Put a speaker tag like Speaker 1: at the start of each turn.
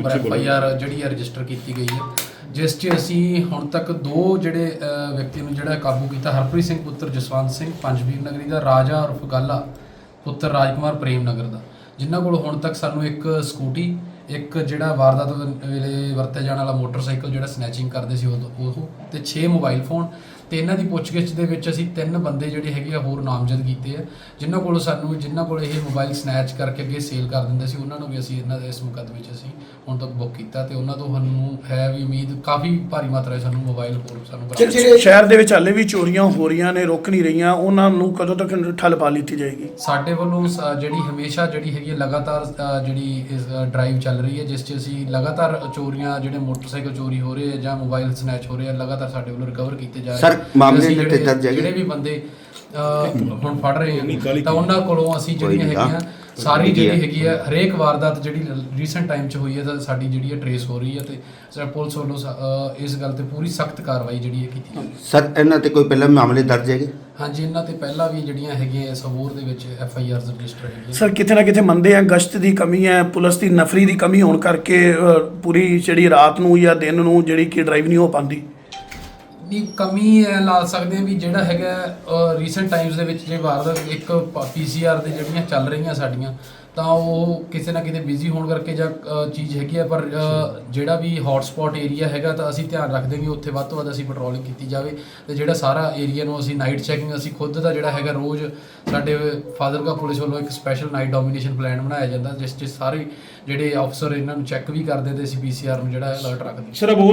Speaker 1: Number F I R ਜਿਹੜੀ ਹੈ register ਕੀਤੀ ਗਈ ਹੈ ਜਿਸ 'ਚ ਅਸੀਂ ਹੁਣ ਤੱਕ ਦੋ ਜਿਹੜੇ ਵਿਅਕਤੀ ਨੂੰ ਜਿਹੜਾ ਕਾਬੂ ਕੀਤਾ ਹਰਪ੍ਰੀਤ ਸਿੰਘ ਪੁੱਤਰ ਜਸਵੰਤ ਸਿੰਘ ਪੰਜਵੀਰ ਨਗਰੀ ਦਾ ਰਾਜਾ ਉਰਫ ਗਾਲਾ ਪੁੱਤਰ ਰਾਜਕੁਮਾਰ ਪ੍ਰੇਮ ਨਗਰ ਦਾ। ਜਿਨ੍ਹਾਂ ਕੋਲ ਹੁਣ ਤੱਕ ਸਾਨੂੰ ਇੱਕ ਸਕੂਟੀ ਇੱਕ ਜਿਹੜਾ ਵਾਰਦਾਤ ਵੇਲੇ ਵਰਤੇ ਜਾਣ ਵਾਲਾ ਮੋਟਰਸਾਈਕਲ ਜਿਹੜਾ ਸਨੈਚਿੰਗ ਕਰਦੇ ਸੀ ਉਹ ਉਹ ਤੇ 6 ਮੋਬਾਈਲ ਫੋਨ ਤੇ ਇਹਨਾਂ ਦੀ ਪੁੱਛਗਿੱਛ ਦੇ ਵਿੱਚ ਅਸੀਂ ਤਿੰਨ ਬੰਦੇ ਜਿਹੜੇ ਹੈਗੇ ਆ ਹੋਰ ਨਾਮਜ਼ਦ ਕੀਤੇ ਆ ਜਿਨ੍ਹਾਂ ਕੋਲ ਸਾਨੂੰ ਜਿਨ੍ਹਾਂ ਕੋਲ ਇਹ ਮੋਬਾਈਲ ਸਨੈਚ ਕਰਕੇ ਅੱਗੇ ਸੇਲ ਕਰ ਦਿੰਦੇ ਸੀ ਉਹਨਾਂ ਨੂੰ ਵੀ ਅਸੀਂ ਇਹਨਾਂ ਦੇ ਇਸ ਮੁਕੱਦਮੇ ਵਿੱਚ ਅਸੀਂ ਹੁਣ ਤੱਕ ਬੁੱਕ ਕੀਤਾ ਤੇ ਉਹਨਾਂ ਤੋਂ ਸਾਨੂੰ ਹੈ ਵੀ ਉਮੀਦ ਕਾਫੀ ਭਾਰੀ ਮਾਤਰਾ 'ਚ ਸਾਨੂੰ ਮੋਬਾਈਲ ਹੋਰ ਸਾਨੂੰ
Speaker 2: ਸ਼ਹਿਰ ਦੇ ਵਿੱਚ ਹਾਲੇ ਵੀ ਚੋਰੀਆਂ ਹੋ ਰਹੀਆਂ ਨੇ ਰੁਕ ਨਹੀਂ ਰਹੀਆਂ ਉਹਨਾਂ ਨੂੰ ਕਦੋਂ ਤੱਕ ਠੱਲ ਪਾ ਲਿੱਤੀ ਜਾਏਗੀ?
Speaker 1: ਸਾਡੇ ਵੱਲੋਂ ਜਿਹੜੀ ਹਮੇਸ਼ਾ ਜਿਹੜੀ ਹੈਗੀ ਲਗਾਤਾਰ ਜਿਹੜੀ ਇਸ ਡਰਾਈਵ ਚੱਲ ਰਹੀ ਹੈ ਜਿਸ 'ਚ ਅਸੀਂ ਲਗਾਤਾਰ ਚੋਰੀਆਂ ਜਿਹੜੇ ਮੋਟਰਸਾਈਕਲ ਚੋਰੀ ਹੋ ਰਹੇ ਆ ਜਾਂ ਮੋਬਾਈਲ ਸਨੈਚ ਹੋ ਰਹੇ ਆ ਲਗਾਤਾਰ ਸਾਡੇ ਵੱਲੋਂ ਰਿਕਵਰ ਕੀਤੇ ਜਾ ਰਹੇ
Speaker 3: ਸਰ। ਮਾਮਲੇ
Speaker 1: ਅਸੀਂ
Speaker 3: ਜਿਹੜੇ
Speaker 1: ਵੀ ਬੰਦੇ ਹੁਣ ਫੜ ਰਹੇ ਆ ਤਾਂ ਉਹਨਾਂ ਕੋਲੋਂ ਅਸੀਂ ਜਿਹੜੀਆਂ। ਹੈਗੀਆਂ ਸਾਰੀ ਜਿਹੜੀ ਹੈਗੀ ਹੈ ਹਰੇਕ ਵਾਰਦਾਤ ਜਿਹੜੀ ਰੀਸੈਂਟ ਟਾਈਮ 'ਚ ਹੋਈ ਹੈ ਤਾਂ ਸਾਡੀ ਜਿਹੜੀ ਹੈ ਟਰੇਸ ਹੋ ਰਹੀ ਹੈ ਤੇ ਸਰ ਪੁਲਿਸ ਵੱਲੋਂ ਇਸ ਗੱਲ ਤੇ ਪੂਰੀ ਸਖਤ ਕਾਰਵਾਈ ਜਿਹੜੀ ਹੈ ਕੀਤੀ ਜਾ ਰਹੀ ਹੈ
Speaker 3: ਸਰ ਇਹਨਾਂ ਤੇ ਕੋਈ ਪਹਿਲਾਂ ਮਾਮਲੇ ਦਰਜ ਹੈਗੇ?
Speaker 1: ਹਾਂਜੀ ਇਹਨਾਂ ਤੇ ਪਹਿਲਾਂ ਵੀ ਜਿਹੜੀਆਂ ਹੈਗੀਆਂ ਇਸ ਅਬੋਰ ਦੇ ਵਿੱਚ ਐਫ ਆਈ ਆਰਸ ਰਜਿਸਟਰ ਹੈਗੀਆਂ।
Speaker 2: ਸਰ ਕਿਤੇ ਨਾ ਕਿਤੇ ਮੰਨਦੇ ਆ ਗਸ਼ਤ ਦੀ ਕਮੀ ਹੈ ਪੁਲਿਸ ਦੀ ਨਫਰੀ ਦੀ ਕਮੀ ਹੋਣ ਕਰਕੇ ਪੂਰੀ ਜਿਹੜੀ ਰਾਤ ਨੂੰ ਜਾਂ ਦਿਨ ਨੂੰ ਜਿਹੜੀ ਕਿ ਡਰਾਈਵ ਨਹੀਂ ਹੋ ਪਾਉਂਦੀ।
Speaker 1: ਦੀ ਕਮੀ ਹੈ ਲਾ ਸਕਦੇ ਹਾਂ ਵੀ ਜਿਹੜਾ ਹੈਗਾ ਰੀਸੈਂਟ ਟਾਈਮਸ ਦੇ ਵਿੱਚ ਜੇ ਵਾਰਦਾਤ ਇੱਕ ਪੀਸੀਆਰ ਦੇ ਜਿਹੜੀਆਂ ਚੱਲ ਰਹੀਆਂ ਸਾਡੀਆਂ, ਤਾਂ ਉਹ ਕਿਸੇ ਨਾ ਕਿਤੇ ਬਿਜ਼ੀ ਹੋਣ ਕਰਕੇ ਜਾਂ ਚੀਜ਼ ਹੈਗੀ ਆ ਪਰ ਜਿਹੜਾ ਵੀ ਹੌਟਸਪੌਟ ਏਰੀਆ ਹੈਗਾ ਤਾਂ ਅਸੀਂ ਧਿਆਨ ਰੱਖਦੇ ਹਾਂ ਕਿ ਉੱਥੇ ਵੱਧ ਤੋਂ ਵੱਧ ਅਸੀਂ ਪੈਟਰੋਲਿੰਗ ਕੀਤੀ ਜਾਵੇ ਤੇ ਜਿਹੜਾ ਸਾਰਾ ਏਰੀਆ ਨੂੰ ਅਸੀਂ ਨਾਈਟ ਚੈਕਿੰਗ ਅਸੀਂ ਖੁਦ ਦਾ ਜਿਹੜਾ ਹੈਗਾ ਰੋਜ਼ ਸਾਡੇ ਫਾਜ਼ਿਲਕਾ ਪੁਲਿਸ ਵੱਲੋਂ ਇੱਕ ਸਪੈਸ਼ਲ ਨਾਈਟ ਡੋਮੀਨੇਸ਼ਨ ਪਲਾਨ ਬਣਾਇਆ ਜਾਂਦਾ, ਜਿਸ 'ਚ ਸਾਰੇ ਜਿਹੜੇ ਅਫਸਰ ਇਹਨਾਂ ਨੂੰ ਚੈੱਕ ਵੀ ਕਰਦੇ ਤੇ ਅਸੀਂ ਪੀਸੀਆਰ ਨੂੰ ਜਿਹੜਾ ਅਲਰਟ ਰੱਖਦੇ
Speaker 4: ਸਰ